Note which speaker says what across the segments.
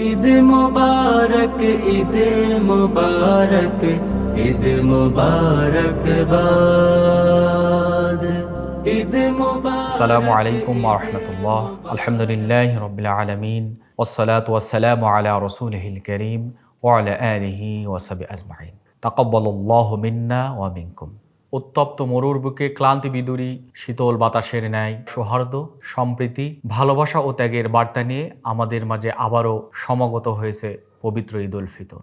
Speaker 1: ঈদ মুবারক ঈদ মুবারক ঈদ মুবারক বাদ ঈদ মুবারক
Speaker 2: আসসালামু আলাইকুম রহমতুল্লাহ আলহামদুলিল্লাহ রবিল আলমিন ওসলাত ওয়াসালাম আলা রসুলহিল করিম ওয়ালা আলিহি ওয়াসাবি আজমাইন তাকব্বাল্লাহ মিন্না ওয়া মিনকুম উত্তপ্ত মরুর বুকে ক্লান্তি বিদুরি, শীতল বাতাসের ন্যায় সৌহার্দ্য, সম্প্রীতি, ভালোবাসা ও ত্যাগের বার্তা নিয়ে আমাদের মাঝে আবারও সমাগত হয়েছে পবিত্র ঈদ উল ফিতর।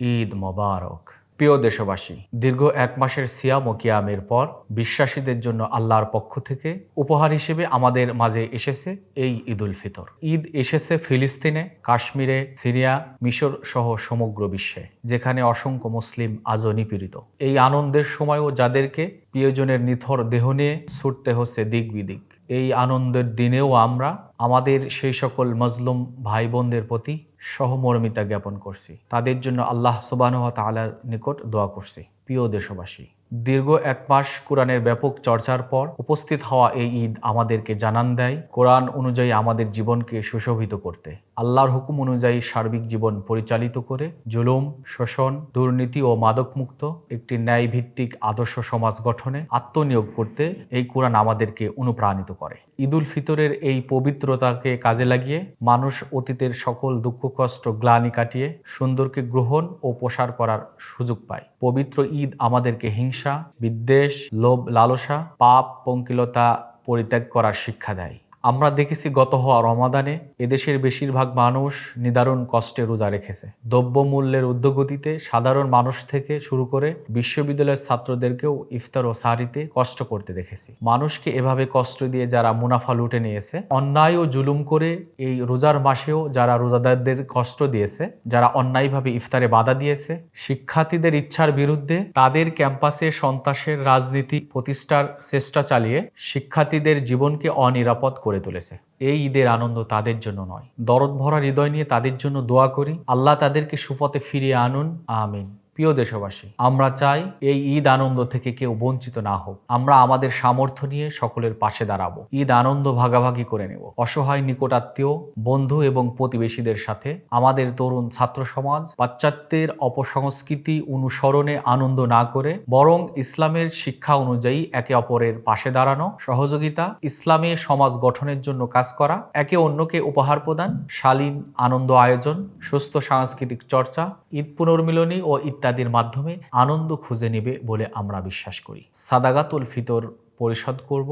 Speaker 2: ঈদ মোবারক। প্রিয় দেশবাসী, দীর্ঘ এক মাসের সিয়াম ও কিয়ামের পর বিশ্বাসীদের জন্য আল্লাহর পক্ষ থেকে উপহার হিসেবে আমাদের মাঝে এসেছে এই ঈদ উল ফিতর। ঈদ এসেছে ফিলিস্তিনে, কাশ্মীরে, সিরিয়া, মিশর সহ সমগ্র বিশ্বে, যেখানে অসংখ্য মুসলিম আজও নিপীড়িত। এই আনন্দের সময়ও যাদেরকে প্রিয়জনের নিথর দেহ নিয়ে ছুটতে হচ্ছে দিক বিদিক। এই আনন্দের দিনেও আমরা আমাদের সেই সকল মজলুম ভাই বোনদের প্রতি সহমর্মিতা জ্ঞাপন করছি। তাদের জন্য আল্লাহ সুবাহ তালার নিকট দোয়া করছি। প্রিয় দেশবাসী দীর্ঘ এক মাস কোরআনের ব্যাপক চর্চার পর উপস্থিত হওয়া এই ঈদ আমাদেরকে জানান দেয়, কোরআন অনুযায়ী আমাদের জীবনকে সুশোভিত করতে। আল্লাহর হুকুম অনুযায়ী সার্বিক জীবন পরিচালিত করে, জুলুম, শোষণ, দুর্নীতি ও মাদকমুক্ত একটি ন্যায়ভিত্তিক আদর্শ সমাজ গঠনে আত্মনিয়োগ করতে এই কোরআন আমাদেরকে অনুপ্রাণিত করে। ঈদুল ফিতরের এই পবিত্রতাকে কাজে লাগিয়ে মানুষ অতীতের সকল দুঃখ, কষ্ট, গ্লানি কাটিয়ে সুন্দরকে গ্রহণ ও প্রসার করার সুযোগ পায়। পবিত্র ঈদ আমাদেরকে হিংসা, বিদ্বেষ, লোভ, লালসা, পাপ, পঙ্কিলতা পরিত্যাগ করার শিক্ষা দেয়। আমরা দেখেছি গত হওয়া রমাদানে এদেশের বেশিরভাগ মানুষ নিদারুণ কষ্টে রোজা রেখেছে। দ্রব্যমূল্যের ঊর্ধ্বগতিতে সাধারণ মানুষ থেকে শুরু করে বিশ্ববিদ্যালয়ের ছাত্রদেরকেও ইফতার ও সারিতে কষ্ট করতে দেখেছি। মানুষকে এভাবে কষ্ট দিয়ে যারা মুনাফা লুটে নিয়েছে, অন্যায় ও জুলুম করে এই রোজার মাসেও যারা রোজাদারদের কষ্ট দিয়েছে, যারা অন্যায়ভাবে ইফতারে বাধা দিয়েছে, শিক্ষার্থীদের ইচ্ছার বিরুদ্ধে তাদের ক্যাম্পাসে সন্ত্রাসের রাজনীতি প্রতিষ্ঠার চেষ্টা চালিয়ে শিক্ষার্থীদের জীবনকে অনিরাপদ করে তুলেছে। এই ঈদের আনন্দ তাদের জন্য নয়। দরদ ভরা হৃদয় নিয়ে তাদের জন্য দোয়া করি। আল্লাহ তাদেরকে সুপথে ফিরিয়ে আনুন। আমিন। প্রিয় দেশবাসী, আমরা চাই এই ঈদ আনন্দ থেকে কেউ বঞ্চিত না হোক। আমরা আমাদের সামর্থ্য নিয়ে সকলের পাশে দাঁড়াবো। ঈদ আনন্দ ভাগাভাগি করে নেব। অসহায় নিকটাত্মীয়, বন্ধু এবং প্রতিবেশীদের সাথে আমাদের তরুণ ছাত্র সমাজ পাশ্চাত্যের অপসংস্কৃতি অনুসরণে আনন্দ না করে বরং ইসলামের শিক্ষা অনুযায়ী একে অপরের পাশে দাঁড়ানো, সহযোগিতা, ইসলামী সমাজ গঠনের জন্য কাজ করা, একে অন্যকে উপহার প্রদান, শালীন আনন্দ আয়োজন, সুস্থ সাংস্কৃতিক চর্চা, ঈদ পুনর্মিলনী ও ইত্যাদির মাধ্যমে আনন্দ খুঁজে নেবে বলে আমরা বিশ্বাস করি। সাদাগাতুল ফিতর পরিশোধ করব।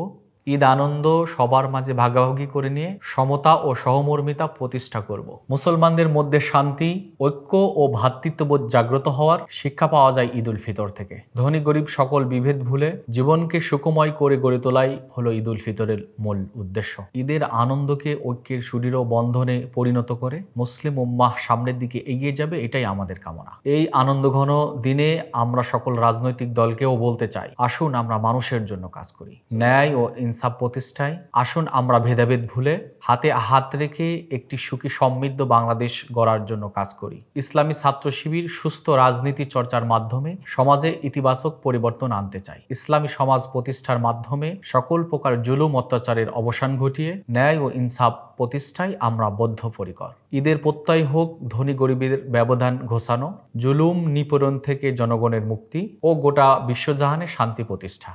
Speaker 2: ঈদ আনন্দ সবার মাঝে ভাগাভাগি করে নিয়ে সমতা ও সহমর্মিতা প্রতিষ্ঠা করব। মুসলমানদের মধ্যে শান্তি, ঐক্য ও ভ্রাতৃত্ববোধ জাগ্রত হওয়ার শিক্ষা পাওয়া যায় ঈদ উল ফিতর থেকে। ধনী গরিব সকল বিভেদ ভুলে জীবনকে সুখময় করে গড়ে তোলাই হলো ঈদ উল ফিতরের মূল উদ্দেশ্য। ঈদের আনন্দকে ঐক্যের সুদৃঢ় বন্ধনে পরিণত করে মুসলিম উম্মাহ সামনের দিকে এগিয়ে যাবে এটাই আমাদের কামনা। এই আনন্দঘন দিনে আমরা সকল রাজনৈতিক দলকেও বলতে চাই, আসুন আমরা মানুষের জন্য কাজ করি। ন্যায় ও ইনসাফ প্রতিষ্ঠায়। আসুন আমরা ভেদাভেদ ভুলে হাতে হাত রেখে একটি সুখী সমৃদ্ধ বাংলাদেশ গড়ার জন্য কাজ করি। ইসলামী ছাত্র শিবির সুস্থ রাজনীতি চর্চার মাধ্যমে সমাজে ইতিবাচক পরিবর্তন আনতে চাই ইসলামী সমাজ প্রতিষ্ঠার মাধ্যমে সকল প্রকার জুলুম, অত্যাচারের অবসান ঘটিয়ে ন্যায় ও ইনসাফ প্রতিষ্ঠায় আমরা বদ্ধপরিকর। ঈদের প্রত্যয় হোক, ধনী গরিবের ব্যবধান ঘোষানো, জুলুম নিপীড়ন থেকে জনগণের মুক্তি ও গোটা বিশ্বজাহানে শান্তি প্রতিষ্ঠা।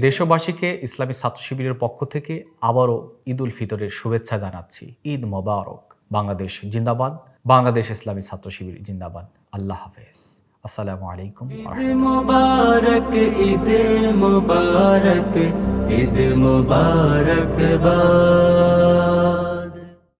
Speaker 2: দেশবাসীকে ইসলামী ছাত্র শিবিরের পক্ষ থেকে আবারও ঈদ উল ফিতরের শুভেচ্ছা জানাচ্ছি। ঈদ মোবারক। বাংলাদেশ জিন্দাবাদ। বাংলাদেশ ইসলামী ছাত্র শিবির জিন্দাবাদ। আল্লাহ হাফেজ। আসসালামু আলাইকুম
Speaker 1: মুবারক ঈদ মুবারক ঈদ মুবারক বাদ